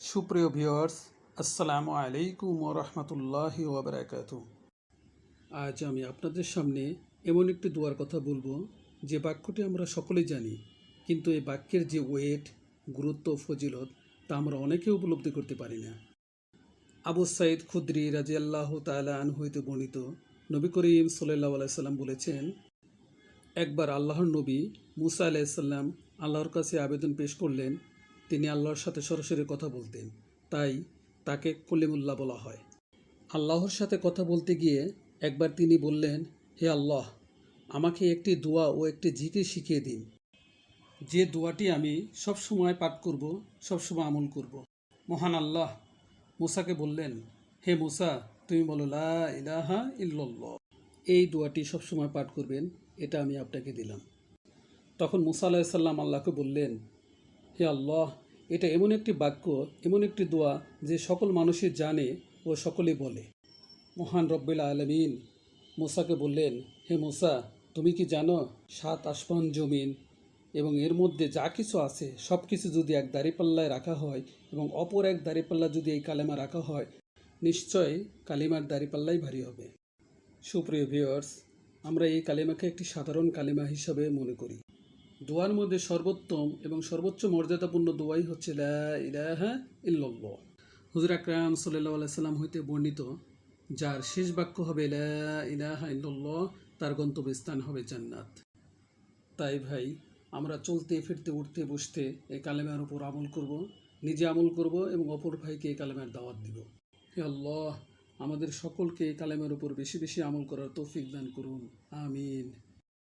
সুপ্রিয় ভিওয়ার্স আসসালামু আলাইকুম রহমতুল্লাহি ওবরাকাত আজ আমি আপনাদের সামনে এমন একটি দোয়ার কথা বলব, যে বাক্যটি আমরা সকলেই জানি, কিন্তু এই বাক্যের যে ওয়েট, গুরুত্ব, ফজিলত, তা আমরা অনেকে উপলব্ধি করতে পারি না। আবু সাইদ খুদ্রি রাজি আল্লাহ তালা আন হইতে বর্ণিত নবী করিম সাল্লাহ আলাইসাল্লাম বলেছেন, একবার আল্লাহর নবী মুসা আলাইসাল্লাম আল্লাহর কাছে আবেদন পেশ করলেন তিনি আল্লাহর সাথে সরাসরি কথা বলতেন। তাই তাকে কলিমুল্লাহ বলা হয়। আল্লাহর সাথে কথা বলতে গিয়ে একবার তিনি বললেন, হে আল্লাহ, আমাকে একটি দোয়া ও একটি জিকির শিখিয়ে দিন। যে দোয়াটি আমি সব সময় পাঠ করব, সব সময় আমল করব। মহান আল্লাহ মুসাকে বললেন, হে মুসা, তুমি বলো, লা ইলাহা ইল্লাল্লাহ। এই দোয়াটি সবসময় পাঠ করবেন, এটা আমি আপনাকে দিলাম। তখন মুসা আলাহিসাল্লাম আল্লাহকে বললেন হে আল্লাহ, এটা এমন একটি বাক্য, এমন একটি দোয়া যে সকল মানুষই জানে ও সকলে বলে। মহান রব্বিল আলমিন মুসাকে বললেন, হে মোসা, তুমি কি জানো সাত আসমান জমিন এবং এর মধ্যে যা কিছু আছে সব কিছু যদি এক দাঁড়িপাল্লায় রাখা হয় এবং অপর এক দাঁড়িপাল্লা যদি এই কালেমা রাখা হয়, নিশ্চয় কালিমার দাঁড়িপাল্লাই ভারী হবে। সুপ্রিয় ভিউয়ার্স, আমরা এই কালিমাকে একটি সাধারণ কালিমা হিসাবে মনে করি। দোয়ার মধ্যে সর্বোত্তম এবং সর্বোচ্চ মর্যাদাপূর্ণ দোয়াই হচ্ছে হুজুর আকরাম সাল্লাম হইতে বর্ণিত, যার শেষ বাক্য হবে লা ইলাহা ইল্লাল্লাহ, তার গন্তব্যস্থান হবে জান্নাত। তাই ভাই, আমরা চলতে, ফিরতে, উঠতে, বসতে এই কালেমার উপর আমল করব, নিজে আমল করব এবং অপর ভাইকে এই কালেমার দাওয়াত দিব। হে আল্লাহ, আমাদের সকলকে এই কালেমার উপর বেশি বেশি আমল করার তৌফিক দান করুন। আমিন।